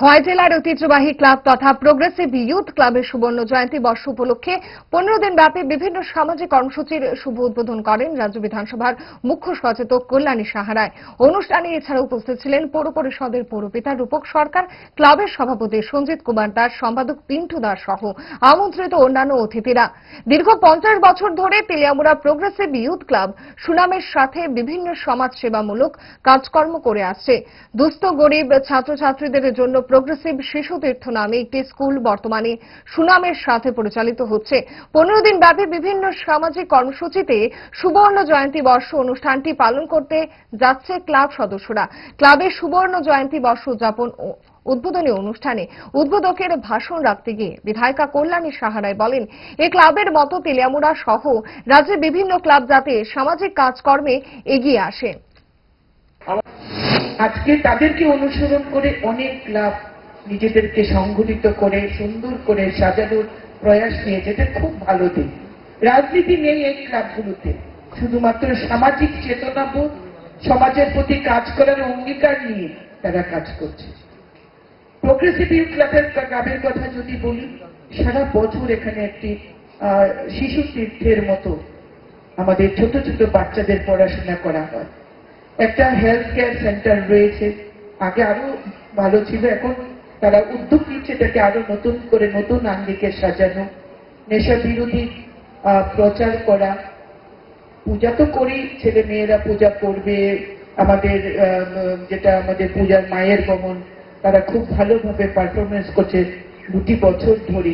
খোয়াই জেলার ঐতিহ্যবাহী ক্লাব তথা প্রোগ্রেসিভ ইউথ ক্লাবের সুবর্ণ জয়ন্তী বর্ষ উপলক্ষে পনেরো দিন ব্যাপী বিভিন্ন সামাজিক কর্মসূচির শুভ উদ্বোধন করেন রাজ্য বিধানসভার মুখ্য সচেতক কল্যাণী সাহারায়। অনুষ্ঠানে এছাড়া উপস্থিত ছিলেন পৌর পরিষদের পৌরপিতা রূপক সরকার, ক্লাবের সভাপতি সঞ্জিত কুমার দাস, সম্পাদক পিন্টু দাস সহ আমন্ত্রিত অন্যান্য অতিথিরা। দীর্ঘ পঞ্চাশ বছর ধরে তেলিয়ামুড়া প্রোগ্রেসিভ ইউথ ক্লাব সুনামের সাথে বিভিন্ন সমাজ সেবামূলক কাজকর্ম করে আসছে। দুস্থ, গরিব, ছাত্রছাত্রীদের জন্য প্রোগ্রেসিভ শিশু তীর্থ নামে একটি স্কুল বর্তমানে সুনামের সাথে পরিচালিত হচ্ছে। পনেরো দিন ব্যাপী বিভিন্ন সামাজিক কর্মসূচিতে সুবর্ণ জয়ন্তী বর্ষ অনুষ্ঠানটি পালন করতে যাচ্ছে ক্লাব সদস্যরা। ক্লাবের সুবর্ণ জয়ন্তী বর্ষ উদযাপন উদ্বোধনী অনুষ্ঠানে উদ্বোধকের ভাষণ রাখতে গিয়ে বিধায়িকা কল্যাণী সাহারায় বলেন এই ক্লাবের মতো তেলিয়ামুড়া সহ রাজ্যের বিভিন্ন ক্লাব যাতে সামাজিক কাজকর্মে এগিয়ে আসে। আজকে তাদেরকে অনুসরণ করে অনেক ক্লাব নিজেদেরকে সংগঠিত করে, সুন্দর করে সাজানোর প্রয়াস নিয়ে যেটা খুব ভালো দিক। রাজনীতি নেই এই ক্লাবগুলোতে। শুধুমাত্র সামাজিক চেতনাবোধ, সমাজের প্রতি কাজ করার অঙ্গীকার নিয়ে তারা কাজ করছে। প্রোগ্রেসিভ ইউথ ক্লাবের ক্লাবের কথা যদি বলি, সারা বছর এখানে একটি শিশু তীর্থের মতো আমাদের ছোট ছোট বাচ্চাদের পড়াশোনা করা হয়। একটা হেলথ কেয়ার সেন্টার রয়েছে। আগে আরও ভালো ছিল, এখন তারা উদ্যোগ নিচ্ছে এটাকে আরও নতুন করে নতুন আঙ্গিকে সাজানো। নেশা বিরোধী প্রচার করা। পূজা তো করি, ছেলে মেয়েরা পূজা করবে। আমাদের যেটা আমাদের পূজার মায়ের গমন, তারা খুব ভালোভাবে পারফরমেন্স করছে দুটি বছর ধরে।